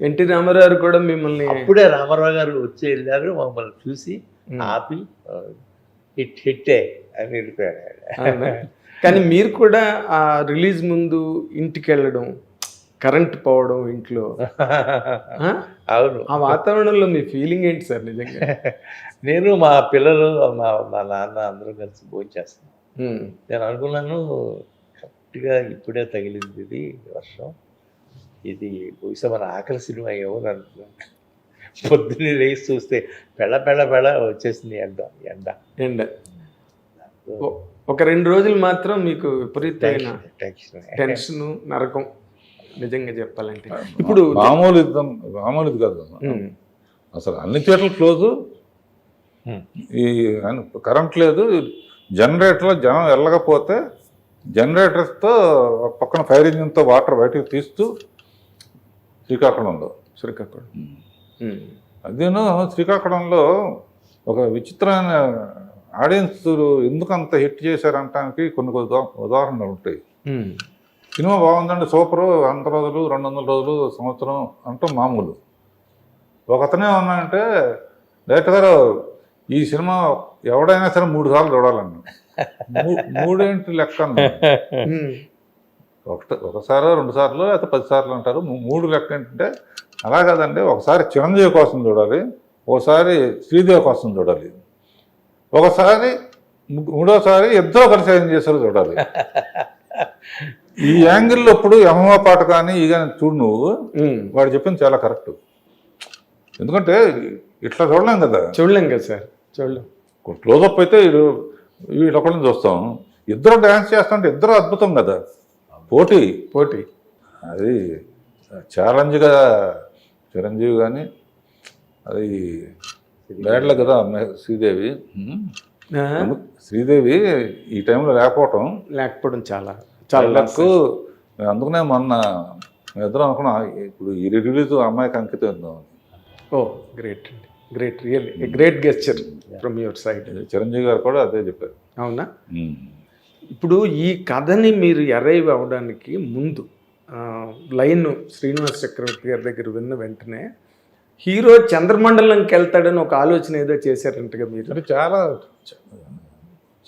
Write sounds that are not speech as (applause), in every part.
NT Ramarao కూడా మిమ్మల్ని అప్పుడే రామారావు గారు వచ్చి వెళ్ళారు మమ్మల్ని చూసి. ఆపి హిట్ హిట్టే అని వెళ్ళిపోయాడు? కానీ మీరు కూడా ఆ రిలీజ్ ముందు ఇంటికి వెళ్ళడం కరెంట్ పోవడం ఇంట్లో? (laughs) అవును ఆ వాతావరణంలో మీ ఫీలింగ్ ఏంటి సార్ నిజంగా (laughs) నేను మా పిల్లలు మా మా నాన్న అందరూ కలిసి భోజనం. నేను అనుకున్నాను కరెక్ట్గా ఇప్పుడే తగిలింది ఇది వర్షం ఇది బహుశా మన ఆకలి సినిమా ఏమో అనుకున్నాను పొద్దున్నే లేచి చూస్తే పెళ్ళ పెళ్ళ పెళ్ళ వచ్చేసింది ఎండ ఎండ. ఎండ. ఒక రెండు రోజులు మాత్రం మీకు విపరీతమైన టెన్షన్ టెన్షన్ నరకం నిజంగా చెప్పాలంటే. ఇప్పుడు మామూలు యుద్ధం మామూలు ఇది కాదు. అసలు అన్ని చోట్ల క్లోజు. ఈ కరెంట్ లేదు. జనరేటర్లో జనం వెళ్ళకపోతే జనరేటర్స్తో పక్కన ఫైర్ ఇంజిన్తో వాటర్ బయటకు తీస్తూ శ్రీకాకుళంలో. శ్రీకాకుళం. అదేను శ్రీకాకుళంలో ఒక విచిత్రమైన ఆడియన్స్ ఎందుకు అంత హిట్ చేశారంటానికి కొన్ని కొన్ని ఉదా- ఉదాహరణలు ఉంటాయి. సినిమా బాగుందండి సూపరు వంద రోజులు రెండు వందల రోజులు సంవత్సరం అంటూ మామూలు. ఒక అతనే ఉన్నాయంటే డైరెక్టర్ గారు ఈ సినిమా ఎవడైనా సరే మూడు సార్లు చూడాలన్నా మూడేంటి లెక్క. ఒకటి ఒకసారి రెండు సార్లు లేకపోతే పది సార్లు అంటారు. మూడు లెక్క ఏంటంటే అలా కాదండి ఒకసారి చిరంజీవి కోసం చూడాలి ఒకసారి శ్రీదేవి కోసం చూడాలి. ఒకసారి మూడోసారి ఇద్దరు కలిసి ఏం చేశారో చూడాలి. (laughs) ఈ యాంగిల్లో ఇప్పుడు యమహా పాట కానీ ఈ కానీ చూడు నువ్వు. వాడు చెప్పింది చాలా కరెక్ట్. ఎందుకంటే ఇట్లా చూడలేం కదా. చూడలేం కదా సార్ చూడలేం. క్లోజప్ అయితే వీడు వీళ్ళొకళ్ళని చూస్తాం. ఇద్దరు డ్యాన్స్ చేస్తుంటే ఇద్దరు అద్భుతం కదా. పోటీ. పోటీ. అది ఛాలెంజ్గా చిరంజీవి కానీ అది బ్యాడ్ల కదా శ్రీదేవి. శ్రీదేవి ఈ టైంలో లేకపోవటం. లేకపోవడం చాలా చాలా అందుకనే మొన్న ఇద్దరం అనుకున్నాం ఇప్పుడు ఈ రిలీజ్ అమ్మాయికి అంకితం ఇద్దాం. ఓ గ్రేట్ అండి. Great really great gesture from your side Chiranjeevi garu కూడా అదే చెప్పారు. అవునా? ఉమ్. ఇప్పుడు ఈ కథని మీరు అరైవ్ అవ్వడానికి ముందు లైన్ శ్రీనివాస్ చక్రవర్తి గారి దగ్గర విన్న వెంటనే హీరో చంద్రమండలంకి వెళ్తాడని ఒక ఆలోచన ఏదో చేశారంటగా మీరు. చాలా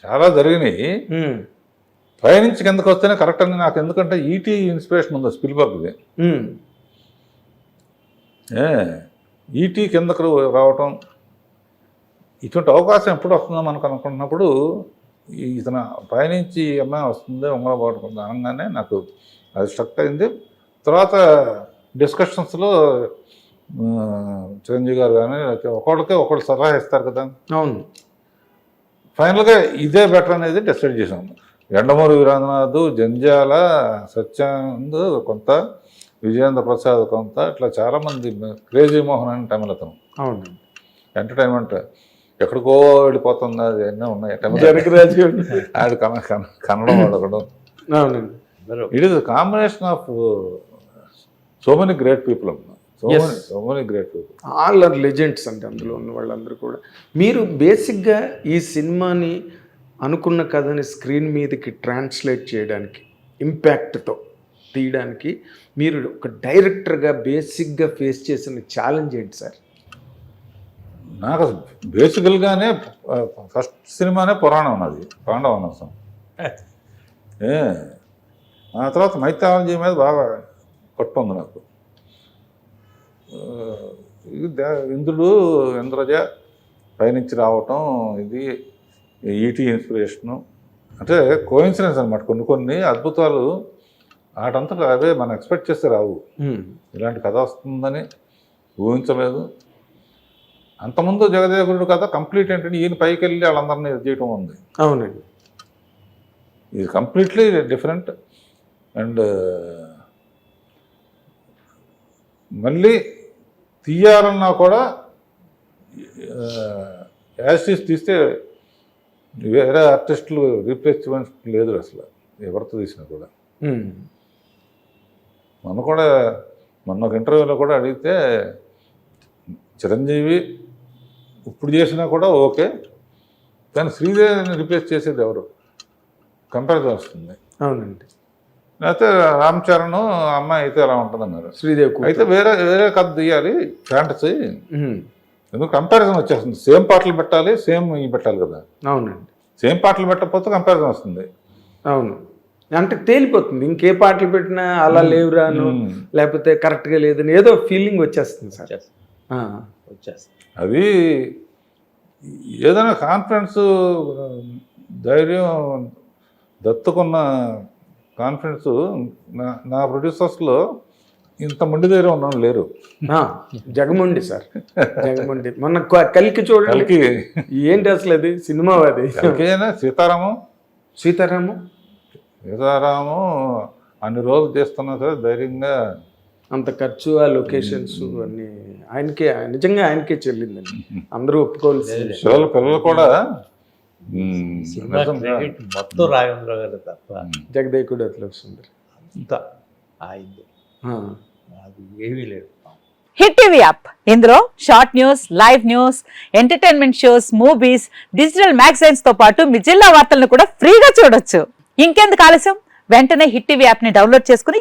చాలా జరిగినాయి. పైనుంచి కిందకు వస్తేనే కరెక్ట్ అని నాకు ఎందుకంటే ఈటీ ఇన్స్పిరేషన్ ఉంది స్పిల్బర్గ్ది. ఈటీ కిందకు రావటం ఇటువంటి అవకాశం ఎప్పుడు వస్తుందో మనకు అనుకుంటున్నప్పుడు ఇతను పైనుంచి ఈ అమ్మాయి వస్తుంది ఉంగరబాటు అనగానే నాకు అది స్ట్రక్ అయింది. తర్వాత డిస్కషన్స్లో చిరంజీవి గారు కానీ ఒకళ్ళకే ఒకళ్ళు సలహా ఇస్తారు కదా. అవును. ఫైనల్గా ఇదే బెటర్ అనేది డిసైడ్ చేసాం ఎండమూరి వీరేంద్రనాథ్ జంజాల సత్యానంద్ కొంత విజయేంద్ర ప్రసాద్ కొంత ఇట్లా చాలామంది క్రేజీ మోహన్ అని తమిళ అతను. అవును ఎంటర్టైన్మెంట్ ఎక్కడికో వెళ్ళిపోతుంది అది అన్నీ ఉన్నాయి ఆడు కన కన- కన్నడం అందరూ it is combination of so many great people so. Many so many great people all are legends అండి అందులో ఉన్న వాళ్ళందరూ కూడా. మీరు బేసిక్గా ఈ సినిమాని అనుకున్న కథని స్క్రీన్ మీదకి ట్రాన్స్లేట్ చేయడానికి ఇంపాక్ట్తో తీయడానికి మీరు ఒక డైరెక్టర్గా బేసిక్గా ఫేస్ చేసిన ఛాలెంజ్ ఏంటి సార్? నాకు బేసికల్గానే ఫస్ట్ సినిమానే పురాణం ఉన్నది పాండవనసం (laughs) ఏ ఆ తర్వాత మైథాలజీ మీద బాగా పట్టు ఉంది నాకు. ఇది ఇంద్రుడు ఇంద్రజ పైనుంచి రావటం ఇది ఈటీ ఇన్స్పిరేషను. అంటే కోయిన్సిడెన్స్ అనమాట కొన్ని కొన్ని అద్భుతాలు. వాటంతటా అవే మనం ఎక్స్పెక్ట్ చేస్తే రావు. ఇలాంటి కథ వస్తుందని ఊహించలేదు. అంతకుముందు జగదేగుడు కథ కంప్లీట్ ఏంటంటే ఈయన పైకి వెళ్ళి వాళ్ళందరినీ చేయటం ఉంది. అవునండి. ఇది కంప్లీట్లీ డిఫరెంట్ అండ్ మళ్ళీ తీయాలన్నా కూడా యాసిస్ తీస్తే వేరే ఆర్టిస్టులు రీప్లేస్మెంట్ లేదు అసలు ఎవరితో తీసినా కూడా. మొన్న కూడా మొన్న ఒక ఇంటర్వ్యూలో కూడా అడిగితే చిరంజీవి ఇప్పుడు చేసినా కూడా ఓకే. కానీ శ్రీదేవిని రిప్లేస్ చేసేది ఎవరు? కంపారిజన్ వస్తుంది. అవునండి. లేకపోతే రామ్ చరణ్ అమ్మాయి అయితే ఎలా ఉంటుంది అన్నారు. శ్రీదేవి కూతురు. అయితే వేరే వేరే కథ తీయాలి ఫ్యాంటసీ. ఎందుకు? కంపారిజన్ వచ్చేస్తుంది. సేమ్ పాటలు పెట్టాలి సేమ్ ఇవి పెట్టాలి కదా. అవునండి. సేమ్ పాటలు పెట్టకపోతే కంపారిజన్ వస్తుంది. అవును. అంటే తేలిపోతుంది. ఇంకే పాటలు పెట్టినా అలా లేవురాను. లేకపోతే కరెక్ట్గా లేదని ఏదో ఫీలింగ్ వచ్చేస్తుంది సార్. వచ్చేస్తుంది. అది ఏదైనా కాన్ఫిడెన్స్ ధైర్యం దత్తుకున్న కాన్ఫిడెన్స్ నా నా ప్రొడ్యూసర్స్లో ఇంత మొండి ధైర్యం ఉన్నాను లేరు. జగముండి సార్. జగముండి. మొన్న కలికి చూడండి. ఏంటి అసలు అది? సినిమా అది? కలికి అయినా సీతారామం. సీతారాము? సీతారాము అన్ని రోజులు చేస్తున్నా సరే ధైర్యంగా అంత ఖర్చు ఆ లొకేషన్స్ అన్ని ఆయనకే నిజంగా ఆయనకే చెల్లిందండి. అందరూ ఒప్పుకోవాల్సింది. (laughs) పిల్లలు పిల్లలు కూడా మొత్తం రాఘవేంద్ర గారు తప్ప. జగదేకుడు అట్లా వస్తుంది అంతా ఆయింది. ఆ, అది ఏమీ లేదు. Hit TV app. ఇందులో short news live news entertainment shows movies digital మ్యాగజైన్స్తో పాటు మీ జిల్లా వార్తలను కూడా ఫ్రీగా చూడొచ్చు. ఇంకెందుకు ఆలస్యం? వెంటనే హిట్ టీవీ యాప్ని డౌన్లోడ్ చేసుకుని